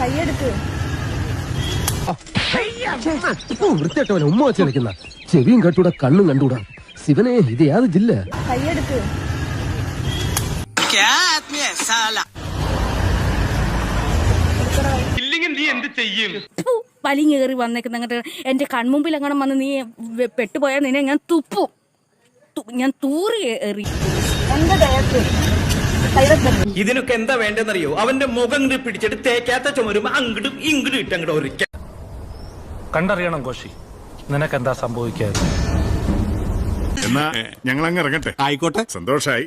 കൈയെടുക്ക്. വൃത്തിട്ടവനെ ഉമ്മ വെച്ച് കളിക്കുന്ന. ചെവിയും കട്ടൂടാ കണ്ണും കണ്ടൂടാ ശിവനെ ഇത് യാത് ജില്ല. കൈയെടുക്ക്. ഇല്ലെങ്കിൽ നീ എന്ത് ചെയ്യും? ഫു, വലിഞ്ഞേറി വന്നേക്കുന്ന അങ്ങോട്ട് എന്റെ കൺമുമ്പിൽ അങ്ങനെ വന്ന് നീ പെട്ടുപോയാ പെട്ടുപോയാൽ നിന്നെ ഞാൻ തുപ്പും. ഞാൻ തൂറി എറി എന്റെ. ഇതിനൊക്കെ എന്താ വേണ്ടെന്നറിയോ അവന്റെ മുഖം പിടിച്ചിട്ട് തേക്കാത്ത ചുമരും അങ്ങടും ഇങ്ങടും ഇട്ടങ്ങട് ഒരിക്കൽ കണ്ടറിയണം കോശി. നിനക്കെന്താ സംഭവിക്കാതെ എന്നാ ഞങ്ങൾ അങ്ങ് ഇറങ്ങട്ടെ. ആയിക്കോട്ടെ. സന്തോഷായി.